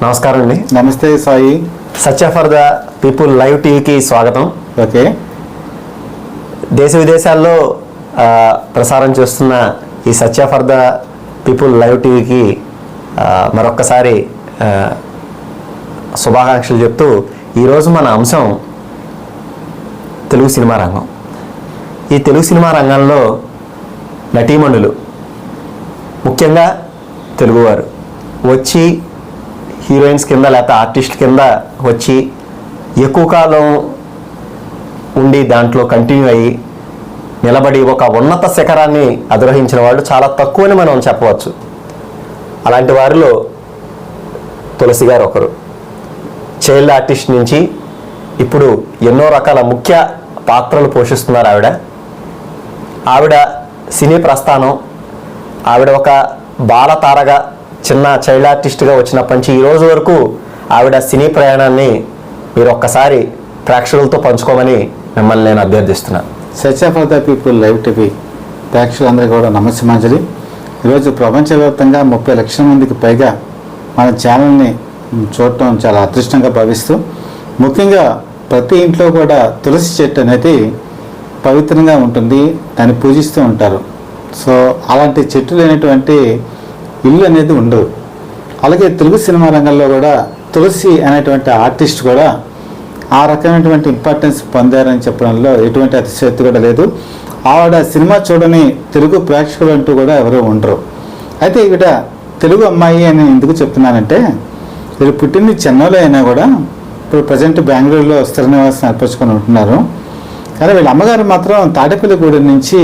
నమస్కారం అండి. నమస్తే Sai. Satya for the people live టీవీకి స్వాగతం. ఓకే. దేశ విదేశాల్లో ప్రసారం చేస్తున్న ఈ Satya for the people live టీవీకి మరొక్కసారి శుభాకాంక్షలు చెప్తూ ఈరోజు మన అంశం తెలుగు సినిమా రంగం. ఈ తెలుగు సినిమా రంగంలో నటీమణులు ముఖ్యంగా తెలుగువారు వచ్చి హీరోయిన్స్ కింద లేకపోతే ఆర్టిస్ట్ కింద వచ్చి ఎక్కువ కాలం ఉండి దాంట్లో కంటిన్యూ అయ్యి నిలబడి ఒక ఉన్నత శిఖరాన్ని అధిరోహించిన వాళ్ళు చాలా తక్కువని మనం చెప్పవచ్చు. అలాంటి వారిలో తులసి గారు ఒకరు. చైల్డ్ ఆర్టిస్ట్ నుంచి ఇప్పుడు ఎన్నో రకాల ముఖ్య పాత్రలు పోషిస్తున్నారు ఆవిడ. ఆవిడ సినీ ప్రస్థానం ఆవిడ ఒక బాలతారగా చిన్న చైల్డ్ ఆర్టిస్ట్గా వచ్చినప్పటి నుంచి ఈ రోజు వరకు ఆవిడ సినీ ప్రయాణాన్ని మీరు ఒక్కసారి ప్రేక్షకులతో పంచుకోమని మిమ్మల్ని నేను అభ్యర్థిస్తున్నాను Sach for the people live TV ప్రేక్షకులందరికీ కూడా నమస్సమాంజలి ఈరోజు ప్రపంచవ్యాప్తంగా ముప్పై లక్షల మందికి పైగా మన ఛానల్ని చూడటం చాలా అదృష్టంగా భావిస్తూ ముఖ్యంగా ప్రతి ఇంట్లో కూడా తులసి చెట్టు అనేది పవిత్రంగా ఉంటుంది దాన్ని పూజిస్తూ ఉంటారు. సో అలాంటి చెట్టు లేనటువంటి ఇల్లు అనేది ఉండదు. అలాగే తెలుగు సినిమా రంగంలో కూడా తులసి అనేటువంటి ఆర్టిస్ట్ కూడా ఆ రకమైనటువంటి ఇంపార్టెన్స్ పొందారని చెప్పడంలో ఎటువంటి అతిశయోక్తి కూడా లేదు. ఆవిడ సినిమా చూడని తెలుగు ప్రేక్షకులు అంటూ కూడా ఎవరూ ఉండరు. అయితే ఇక్కడ తెలుగు అమ్మాయి అని ఎందుకు చెప్తున్నానంటే వీళ్ళు పుట్టింది చెన్నైలో అయినా కూడా ఇప్పుడు ప్రజెంట్ బెంగళూరులో స్థిర నివాసం ఏర్పరచుకొని ఉంటున్నారు. కానీ వీళ్ళ అమ్మగారు మాత్రం తాడేపల్లిగూడెం నుంచి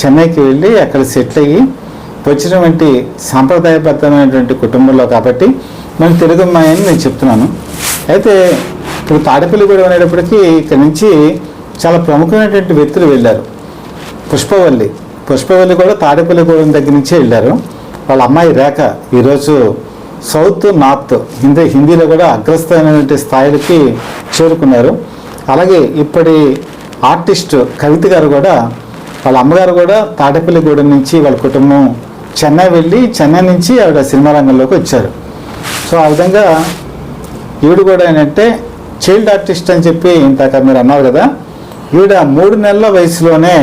చెన్నైకి వెళ్ళి అక్కడ సెటిల్ అయ్యి వచ్చినటువంటి సాంప్రదాయబద్ధమైనటువంటి కుటుంబంలో కాబట్టి మనం తెలుగు నేను చెప్తున్నాను. అయితే ఇప్పుడు తాడపల్లిగూడెం అనేటప్పటికీ ఇక్కడి నుంచి చాలా ప్రముఖమైనటువంటి వ్యక్తులు వెళ్ళారు. పుష్పవల్లి. పుష్పవల్లి కూడా తాడేపల్లిగూడెం దగ్గర నుంచే వెళ్ళారు. వాళ్ళ అమ్మాయి రేఖ ఈరోజు సౌత్ నార్త్ హిందీ హిందీలో కూడా అగ్రస్థానమైనటువంటి స్థాయిలకి చేరుకున్నారు. అలాగే ఇప్పటి ఆర్టిస్ట్ కవిత గారు కూడా వాళ్ళ అమ్మగారు కూడా తాడేపల్లిగూడెం నుంచి వాళ్ళ కుటుంబం చెన్నై వెళ్ళి చెన్నై నుంచి ఆవిడ సినిమా రంగంలోకి వచ్చారు. సో ఆ విధంగా ఈవిడ కూడా ఏంటంటే చైల్డ్ ఆర్టిస్ట్ అని చెప్పి ఇందాక మీరు అన్నారు కదా ఈవిడ మూడు నెలల వయసులోనే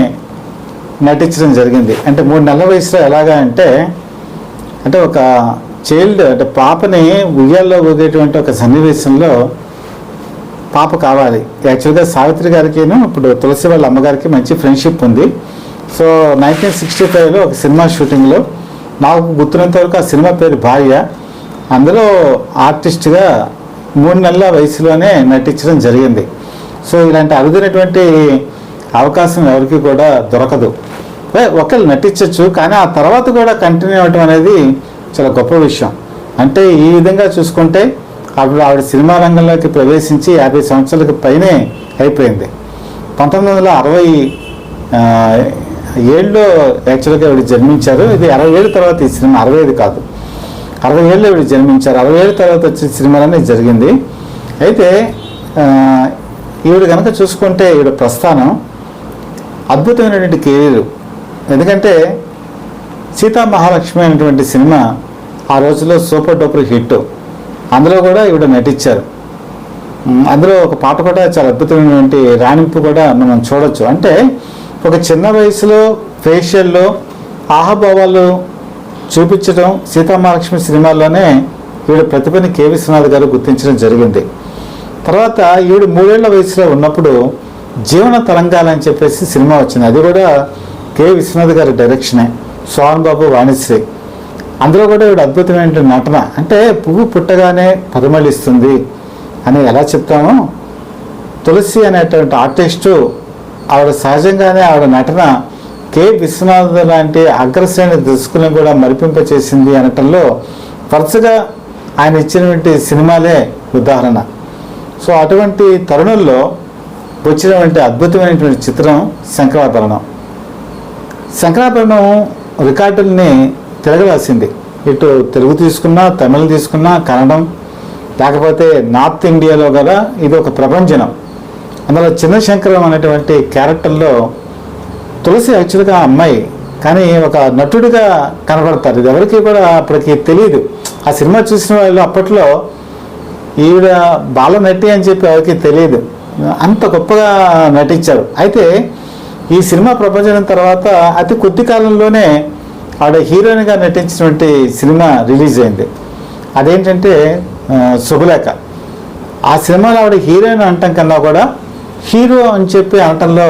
నటించడం జరిగింది. అంటే మూడు నెలల వయసులో ఎలాగా అంటే అంటే ఒక చైల్డ్ అంటే పాపని ఉయ్యాల్లో ఊగేటువంటి ఒక సన్నివేశంలో పాప కావాలి. యాక్చువల్గా సావిత్రి గారికిను ఇప్పుడు తులసి వాళ్ళ అమ్మగారికి మంచి ఫ్రెండ్షిప్ ఉంది. సో నైన్టీన్ సిక్స్టీ ఫైవ్లో ఒక సినిమా షూటింగ్లో నాకు గుర్తున్నంత వరకు ఆ సినిమా పేరు భార్య. అందులో ఆర్టిస్ట్గా మూడు నెలల వయసులోనే నటించడం జరిగింది. సో ఇలాంటి అరుదైనటువంటి అవకాశం ఎవరికి కూడా దొరకదు. ఏ, ఒకళ్ళు నటించవచ్చు కానీ ఆ తర్వాత కూడా కంటిన్యూ అవ్వటం అనేది చాలా గొప్ప విషయం. అంటే ఈ విధంగా చూసుకుంటే అప్పుడు ఆవిడ సినిమా రంగంలోకి ప్రవేశించి యాభై సంవత్సరాలకు పైనే అయిపోయింది. పంతొమ్మిది వందల అరవై ఏళ్ళలో యాక్చువల్గా ఆవిడ జన్మించారు. ఇది అరవై ఏళ్ళ తర్వాత ఈ సినిమా. అరవై ఐదు కాదు. అరవై ఏళ్ళు ఆవిడ జన్మించారు. అరవై ఏళ్ళ తర్వాత వచ్చే సినిమాలనే జరిగింది. అయితే ఈవిడ కనుక చూసుకుంటే ఈవిడ ప్రస్థానం అద్భుతమైనటువంటి కెరీర్. ఎందుకంటే సీతా మహాలక్ష్మి అనేటువంటి సినిమా ఆ రోజుల్లో సూపర్ డూపర్ హిట్. అందులో కూడా ఈవిడ నటించారు. అందులో ఒక పాట కూడా చాలా అద్భుతమైనటువంటి రాణింపు కూడా మనం చూడొచ్చు. అంటే ఒక చిన్న వయసులో ఫేషియల్లో ఆహాభావాలు చూపించడం సీతామహాలక్ష్మి సినిమాల్లోనే ఈవిడ ప్రతిభని కె విశ్వనాథ్ గారు గుర్తించడం జరిగింది. తర్వాత ఈవిడ మూడేళ్ళ వయసులో ఉన్నప్పుడు జీవన తరంగాలు అని చెప్పేసి సినిమా వచ్చింది. అది కూడా కె విశ్వనాథ్ గారి డైరెక్షనే. సోహన్ బాబు వాణిశ్రీ. అందులో కూడా ఈవిడ అద్భుతమైన నటన? అంటే పువ్వు పుట్టగానే పరిమళిస్తుంది అని ఎలా చెప్తామో తులసి అనేటువంటి ఆర్టిస్టు ఆవిడ సహజంగానే ఆవిడ నటన కె. విశ్వనాథ్ లాంటి అగ్రశ్రేణి దర్శకులను కూడా మరిపింపచేసింది అనటంలో వరుసగా ఆయన ఇచ్చినటువంటి సినిమాలే ఉదాహరణ. సో అటువంటి తరుణంలో వచ్చినటువంటి అద్భుతమైనటువంటి చిత్రం శంకరాభరణం. శంకరాభరణం రికార్డుల్ని తిరగరాసింది. ఇటు తెలుగు తీసుకున్నా తమిళ తీసుకున్నా కన్నడం లేకపోతే నార్త్ ఇండియాలో గల ఇది ఒక ప్రపంచనం అందులో చిన్న శంకరం అనేటువంటి క్యారెక్టర్లో తులసి యాక్చువల్గా అమ్మాయి కానీ ఒక నటుడిగా కనబడతారు. ఇది ఎవరికి కూడా అప్పటికి తెలియదు ఆ సినిమా చూసిన వాళ్ళు అప్పట్లో ఈవిడ బాల నటి అని చెప్పి ఎవరికి తెలియదు అంత గొప్పగా నటించారు. అయితే ఈ సినిమా ప్రపంచం తర్వాత అతి కొద్ది కాలంలోనే ఆవిడ హీరోయిన్గా నటించినటువంటి సినిమా రిలీజ్ అయింది. అదేంటంటే శుభలేఖ. ఆ సినిమాలో ఆవిడ హీరోయిన్ అంటాం కన్నా కూడా హీరో అని చెప్పి అనటంలో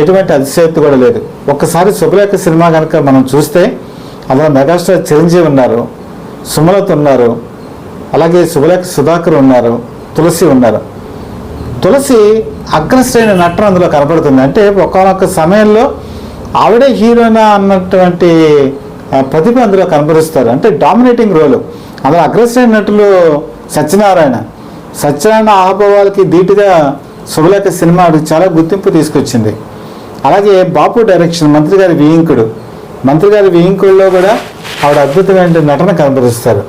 ఎటువంటి అతిశయక్తి కూడా లేదు. ఒక్కసారి శుభలేఖ సినిమా కనుక మనం చూస్తే అందులో మెగాస్టార్ చిరంజీవి ఉన్నారు సుమలత ఉన్నారు అలాగే శుభలేఖ సుధాకర్ ఉన్నారు తులసి ఉన్నారు. తులసి అగ్రశ్రేణి నటన అందులో కనపడుతుంది అంటే ఒకనొక సమయంలో ఆవిడే హీరోయినా అన్నటువంటి ప్రతిభ అందులో కనపరుస్తారు అంటే డామినేటింగ్ రోలు. అందులో అగ్రశ్రేణి నటులు సత్యనారాయణ. సత్యనారాయణ ఆహభావాలకి ధీటుగా శుభలేఖ సినిమా చాలా గుర్తింపు తీసుకొచ్చింది. అలాగే బాపు డైరెక్షన్ మంత్రి గారి వేయింకుడు. మంత్రి గారి వేయింకుడులో కూడా ఆవిడ అద్భుతమైన నటన కనబరుస్తారు.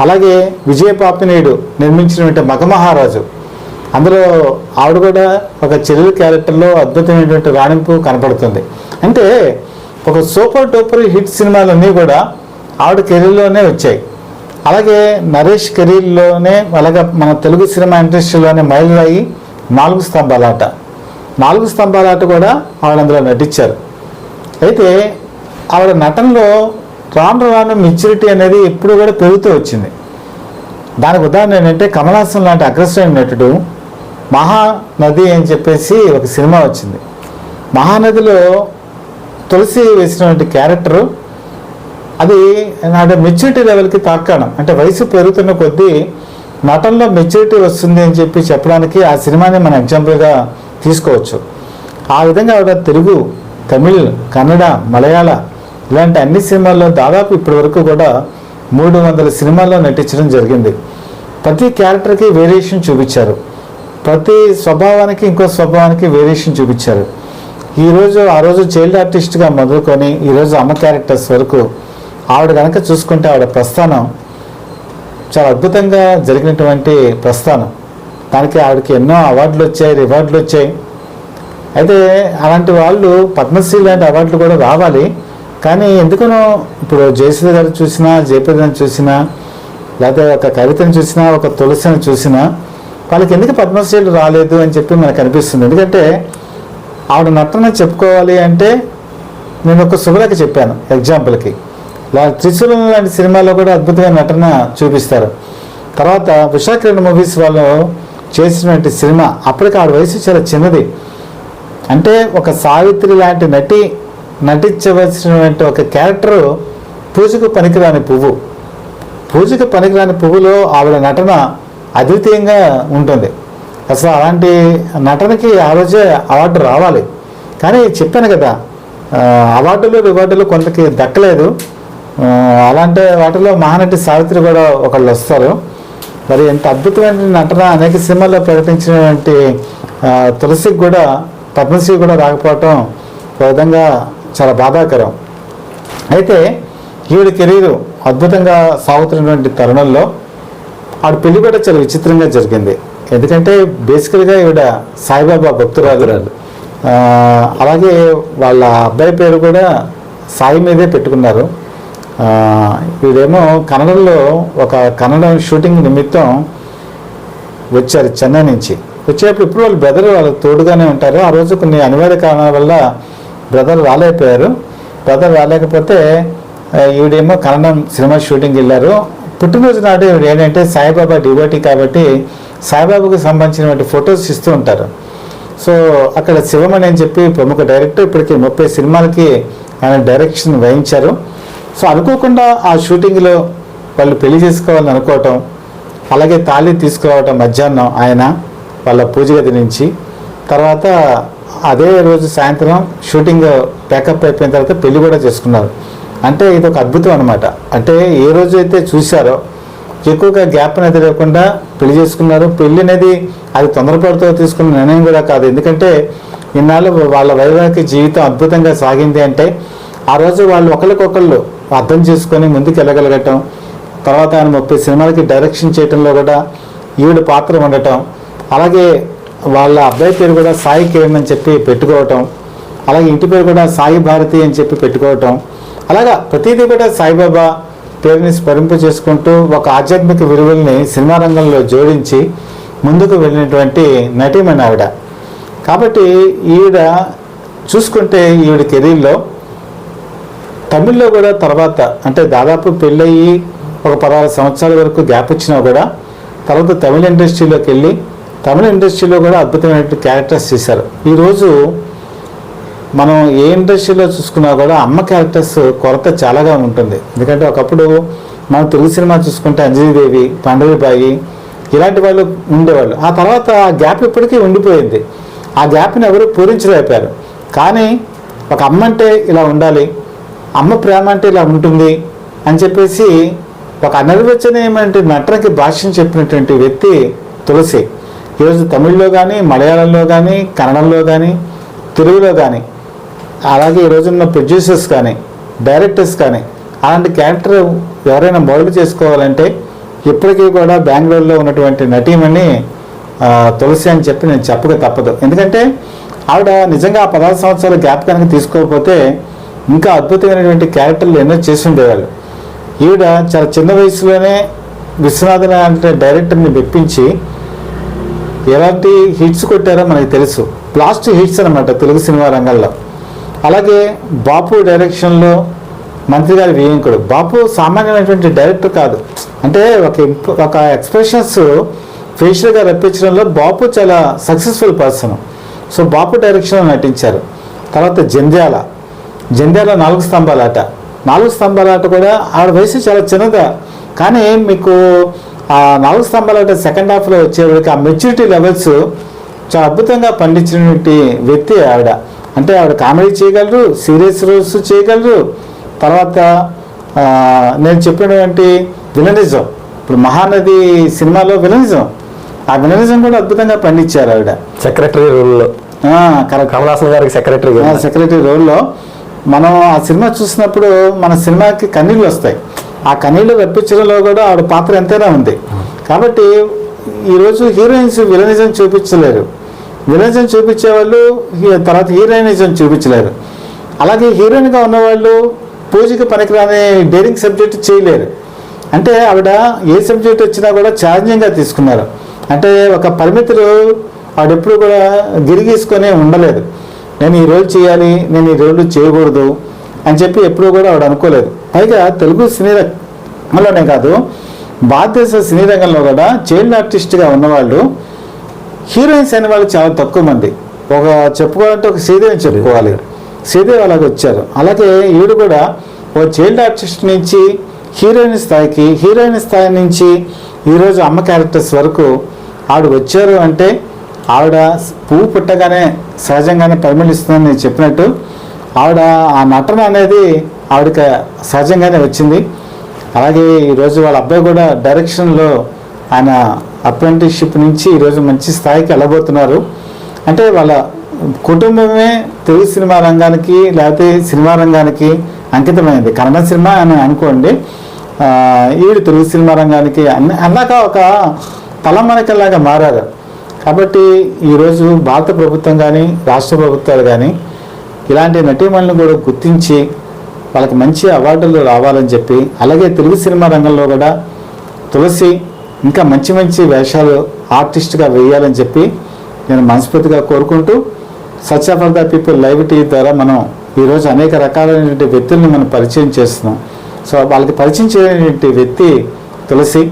అలాగే విజయ పాపినేయుడు నిర్మించినటువంటి మగమహారాజు. అందులో ఆవిడ కూడా ఒక చెల్లెలు క్యారెక్టర్లో అద్భుతమైనటువంటి రాణింపు కనపడుతుంది. అంటే ఒక సూపర్ డూపర్ హిట్ సినిమాలన్నీ కూడా ఆవిడ కెరీర్లోనే వచ్చాయి. అలాగే నరేష్ కెరీర్లోనే అలాగే మన తెలుగు సినిమా ఇండస్ట్రీలోనే మైలురాయి నాలుగు స్తంభాలాట. నాలుగు స్తంభాలాట కూడా ఆవిడ అందులో నటించారు. అయితే ఆవిడ నటనలో రాను రాను మెచ్యూరిటీ అనేది ఎప్పుడు కూడా పెరుగుతూ వచ్చింది. దానికి ఉదాహరణ ఏంటంటే కమలాసన్ లాంటి అగ్రశ్రేణి నటుడు మహానది అని చెప్పేసి ఒక సినిమా వచ్చింది. మహానదిలో తులసి వేసినటువంటి క్యారెక్టరు అది నాటి మెచ్యూరిటీ లెవెల్కి తార్కాణం అంటే వయసు పెరుగుతున్న కొద్దీ నటనలో మెచ్యూరిటీ వస్తుంది అని చెప్పి చెప్పడానికి ఆ సినిమాని మనం ఎగ్జాంపుల్గా తీసుకోవచ్చు. ఆ విధంగా ఆవిడ తెలుగు తమిళ్ కన్నడ మలయాళ ఇలాంటి అన్ని సినిమాల్లో దాదాపు ఇప్పటి వరకు కూడా మూడు వందల సినిమాల్లో నటించడం జరిగింది. ప్రతి క్యారెక్టర్కి వేరియేషన్ చూపించారు. ప్రతి స్వభావానికి ఇంకో స్వభావానికి వేరియేషన్ చూపించారు. ఈరోజు ఆ రోజు చైల్డ్ ఆర్టిస్ట్గా మొదలుకొని ఈరోజు అమ్మ క్యారెక్టర్స్ వరకు ఆవిడ కనుక చూసుకుంటే ఆవిడ ప్రస్థానం చాలా అద్భుతంగా జరిగినటువంటి ప్రస్థానం. దానికి ఆవిడకి ఎన్నో అవార్డులు వచ్చాయి రివార్డులు వచ్చాయి. అయితే అలాంటి వాళ్ళు పద్మశ్రీ లాంటి అవార్డులు కూడా రావాలి. కానీ ఎందుకనో ఇప్పుడు జయసుధ గారు చూసినా జయప్రదని చూసినా లేకపోతే ఒక కవితను చూసినా ఒక తులసిని చూసినా వాళ్ళకి ఎందుకు పద్మశ్రీలు రాలేదు అని చెప్పి మనకు అనిపిస్తుంది. ఎందుకంటే ఆవిడ నటన చెప్పుకోవాలి అంటే నేను ఒక శుభలేఖ చెప్పాను ఎగ్జాంపుల్కి ఇలా త్రిశూలం లాంటి సినిమాలో కూడా అద్భుతమైన నటన చూపిస్తారు. తర్వాత విశాఖ మూవీస్ వాళ్ళు చేసినటువంటి సినిమా అప్పటికి ఆవిడ వయసు చాలా చిన్నది. అంటే ఒక సావిత్రి లాంటి నటి నటించవలసినటువంటి ఒక క్యారెక్టర్ పూజకు పనికిరాని పువ్వు. పూజకు పనికిరాని పువ్వులో ఆవిడ నటన అద్వితీయంగా ఉంటుంది. అసలు అలాంటి నటనకి ఆ రోజే అవార్డు రావాలి. కానీ చెప్పాను కదా అవార్డులు రివార్డులు కొంతకి దక్కలేదు. అలాంటి వాటిలో మహానటి సావిత్రి కూడా ఒకళ్ళు వస్తారు. మరి ఎంత అద్భుతమైన నటన అనేక సినిమాల్లో ప్రకటించినటువంటి తులసికి కూడా పద్మశ్రీ కూడా రాకపోవటం ఒక విధంగా చాలా బాధాకరం. అయితే ఈవిడ కెరీరు అద్భుతంగా సాగుతున్నటువంటి తరుణంలో ఆవిడ పెళ్ళి కూడా చాలా విచిత్రంగా జరిగింది. ఎందుకంటే బేసికల్గా ఈవిడ సాయిబాబా భక్తురాలు. అలాగే వాళ్ళ అబ్బాయి పేరు కూడా సాయి మీదే పెట్టుకున్నారు. వీడేమో కన్నడలో ఒక కన్నడ షూటింగ్ నిమిత్తం వచ్చారు చెన్నై నుంచి. వచ్చేటప్పుడు ఇప్పుడు వాళ్ళు బ్రదర్ వాళ్ళకి తోడుగానే ఉంటారు. ఆ రోజు కొన్ని అనివార్య కారణాల వల్ల బ్రదర్ రాలేకపోయారు. బ్రదర్ రాలేకపోతే ఈవిడేమో కన్నడం సినిమా షూటింగ్ వెళ్ళారు. పుట్టినరోజు నాడు ఈవిడ ఏంటంటే సాయిబాబా డివోటీ కాబట్టి సాయిబాబాకు సంబంధించినటువంటి ఫొటోస్ ఇస్తూ ఉంటారు. సో అక్కడ శివమణి అని చెప్పి ప్రముఖ డైరెక్టర్ ఇప్పటికి ముప్పై సినిమాలకి ఆయన డైరెక్షన్ వహించారు. సో అనుకోకుండా ఆ షూటింగ్లో వాళ్ళు పెళ్ళి చేసుకోవాలని అనుకోవటం అలాగే తాళి తీసుకురావటం మధ్యాహ్నం ఆయన వాళ్ళ పూజ గది నుంచి తర్వాత అదే రోజు సాయంత్రం షూటింగ్ ప్యాకప్ అయిపోయిన తర్వాత పెళ్ళి కూడా చేసుకున్నారు. అంటే ఇది ఒక అద్భుతం అనమాట అంటే ఏ రోజు అయితే చూశారో ఎక్కువగా గ్యాప్ అనేది లేకుండా పెళ్ళి చేసుకున్నారు. పెళ్ళి అనేది అది తొందరపడుతూ తీసుకున్న నిర్ణయం కూడా కాదు. ఎందుకంటే ఇన్నాళ్ళు వాళ్ళ వైవాహిక జీవితం అద్భుతంగా సాగింది అంటే ఆ రోజు వాళ్ళు ఒకరికొకళ్ళు అర్థం చేసుకొని ముందుకు వెళ్ళగలగటం తర్వాత ఆయన ముప్పై సినిమాలకి డైరెక్షన్ చేయటంలో కూడా ఈవిడ పాత్ర ఉండటం అలాగే వాళ్ళ అబ్బాయి పేరు కూడా సాయి కిరణ్ అని చెప్పి పెట్టుకోవటం అలాగే ఇంటి పేరు కూడా సాయి భారతి అని చెప్పి పెట్టుకోవటం అలాగా ప్రతిదీ కూడా సాయిబాబా పేరుని స్మరింపు చేసుకుంటూ ఒక ఆధ్యాత్మిక విలువల్ని సినిమా రంగంలో జోడించి ముందుకు వెళ్ళినటువంటి నటీమణి ఆవిడ. కాబట్టి ఈవిడ చూసుకుంటే ఈవిడ కెరీర్లో తమిళ్ళో కూడా తర్వాత అంటే దాదాపు పెళ్ళయి ఒక పదహారు సంవత్సరాల వరకు గ్యాప్ ఇచ్చినా కూడా తర్వాత తమిళ ఇండస్ట్రీలోకి వెళ్ళి తమిళ ఇండస్ట్రీలో కూడా అద్భుతమైన క్యారెక్టర్స్ చేశారు. ఈరోజు మనం ఏ ఇండస్ట్రీలో చూసుకున్నా కూడా అమ్మ క్యారెక్టర్స్ కొరత చాలాగా ఉంటుంది. ఎందుకంటే ఒకప్పుడు మనం తెలుగు సినిమా చూసుకుంటే అంజలీదేవి పండరిబాయి ఇలాంటి వాళ్ళు ఉండేవాళ్ళు. ఆ తర్వాత ఆ గ్యాప్ ఇప్పటికీ ఉండిపోయింది. ఆ గ్యాప్ని ఎవరు పూరించలేపారు కానీ ఒక అమ్మ అంటే ఇలా ఉండాలి అమ్మ ప్రేమ అంటే ఇలా ఉంటుంది అని చెప్పేసి ఒక అనర్వచనీయమైన నటనకి భాష్యం చెప్పినటువంటి వ్యక్తి తులసి. ఈరోజు తమిళ్ళో కానీ మలయాళంలో కానీ కన్నడంలో కానీ తెలుగులో కానీ అలాగే ఈ రోజున్న ప్రొడ్యూసర్స్ కానీ డైరెక్టర్స్ కానీ అలాంటి క్యారెక్టర్ ఎవరైనా మొదలు చేసుకోవాలంటే ఇప్పటికీ కూడా బెంగళూరులో ఉన్నటువంటి నటీమణి తులసి అని చెప్పి నేను చెప్పక తప్పదు. ఎందుకంటే ఆవిడ నిజంగా ఆ పదహారు సంవత్సరాల గ్యాప్ కనుక తీసుకోకపోతే ఇంకా అద్భుతమైనటువంటి క్యారెక్టర్లు ఎన్నో చేసి ఉండేవాళ్ళు. ఈవిడ చాలా చిన్న వయసులోనే విశ్వనాథన్ అంటే డైరెక్టర్ని మెప్పించి ఎలాంటి హిట్స్ కొట్టారో మనకి తెలుసు. ప్లాస్ట్ హిట్స్ అనమాట తెలుగు సినిమా రంగంలో. అలాగే బాపు డైరెక్షన్లో మంత్రి గారి వేయింకుడు బాపు సామాన్యమైనటువంటి డైరెక్టర్ కాదు. అంటే ఒక ఒక ఎక్స్ప్రెషన్స్ ఫేషియల్గా రప్పించడంలో బాపు చాలా సక్సెస్ఫుల్ పర్సన్ సో బాపు డైరెక్షన్లో నటించారు. తర్వాత జంధ్యాల. జంధ్యాల నాలుగు స్తంభాల ఆట నాలుగు స్తంభాల ఆట కూడా ఆవిడ వయసు చాలా చిన్నదా. కానీ మీకు ఆ నాలుగు స్తంభాల ఆట సెకండ్ హాఫ్లో వచ్చేవాడికి ఆ మెచ్యూరిటీ లెవెల్స్ చాలా అద్భుతంగా పండించినటువంటి వ్యక్తి ఆవిడ. అంటే ఆవిడ కామెడీ చేయగలరు సీరియస్ రోల్స్ చేయగలరు. తర్వాత నేను చెప్పినటువంటి విలనిజం. ఇప్పుడు మహానది సినిమాలో విలనిజం. ఆ విలనిజం కూడా అద్భుతంగా పండించారు ఆవిడ. సెక్రటరీ రోల్లో. కరెక్ట్. కమల్ హాసన్ గారికి సెక్రటరీ సెక్రటరీ రోల్లో. మనం ఆ సినిమా చూసినప్పుడు మన సినిమాకి కన్నీళ్ళు వస్తాయి. ఆ కన్నీళ్ళు రప్పించడంలో కూడా ఆవిడ పాత్ర ఎంతైనా ఉంది. కాబట్టి ఈరోజు హీరోయిన్స్ విలనిజం చూపించలేరు. విలనిజం చూపించేవాళ్ళు వాళ్ళు తర్వాత హీరోయినిజం చూపించలేరు. అలాగే హీరోయిన్గా ఉన్నవాళ్ళు పూజకి పనికిరాని డేరింగ్ సబ్జెక్ట్ చేయలేరు. అంటే ఆవిడ ఏ సబ్జెక్ట్ వచ్చినా కూడా ఛాలెంజింగ్గా తీసుకున్నారు. అంటే ఒక పరిమితులు ఆవిడెప్పుడు కూడా గిరిగీసుకొని ఉండలేదు. నేను ఈ రోజు చేయాలి నేను ఈ రోజు చేయకూడదు అని చెప్పి ఎప్పుడూ కూడా ఆవిడ అనుకోలేదు. పైగా తెలుగు సినీ రంగంలోనే కాదు భారతదేశ సినీ రంగంలో కూడా చైల్డ్ ఆర్టిస్ట్గా ఉన్నవాళ్ళు హీరోయిన్స్ అనే వాళ్ళు చాలా తక్కువ మంది. ఒక చెప్పుకోవాలంటే ఒక శ్రీదేవిని చెప్పుకోవాలి. శ్రీదేవి అలాగే వచ్చారు. అలాగే ఈవిడ కూడా ఓ చైల్డ్ ఆర్టిస్ట్ నుంచి హీరోయిన్ స్థాయికి హీరోయిన్ స్థాయి నుంచి ఈరోజు అమ్మ క్యారెక్టర్స్ వరకు ఆవిడ వచ్చారు అంటే ఆవిడ పువ్వు పుట్టగానే సహజంగానే పరిమళిస్తుందని నేను చెప్పినట్టు ఆవిడ ఆ నటన అనేది ఆవిడకి సహజంగానే వచ్చింది. అలాగే ఈరోజు వాళ్ళ అబ్బాయి కూడా డైరెక్షన్లో ఆయన అప్రెంటిస్షిప్ నుంచి ఈరోజు మంచి స్థాయికి వెళ్ళబోతున్నారు. అంటే వాళ్ళ కుటుంబమే తెలుగు సినిమా రంగానికి లేకపోతే సినిమా రంగానికి అంకితమైంది. కన్నడ సినిమా అని అనుకోండి ఆ, తెలుగు సినిమా రంగానికి అన్ని అన్నాక ఒక తలమనకలాగా మారారు. కాబట్టి ఈరోజు భారత ప్రభుత్వం కానీ రాష్ట్ర ప్రభుత్వాలు కానీ ఇలాంటి నటీమణులను కూడా గుర్తించి వాళ్ళకి మంచి అవార్డులు రావాలని చెప్పి అలాగే తెలుగు సినిమా రంగంలో కూడా తులసి ఇంకా మంచి మంచి వేషాలు ఆర్టిస్ట్గా వేయాలని చెప్పి నేను మనస్ఫూర్తిగా కోరుకుంటూ Sach for the people live TV ద్వారా మనం ఈరోజు అనేక రకాలైనటువంటి వ్యక్తుల్ని మనం పరిచయం చేస్తున్నాం. సో వాళ్ళకి పరిచయం చేయనటువంటి వ్యక్తి తులసి.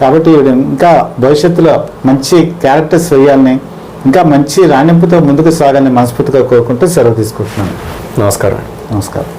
కాబట్టి ఇంకా భవిష్యత్తులో మంచి క్యారెక్టర్స్ వేయాలని ఇంకా మంచి రాణింపుతో ముందుకు సాగాలని మనస్ఫూర్తిగా కోరుకుంటూ సెలవు తీసుకుంటున్నాను. నమస్కారం. నమస్కారం.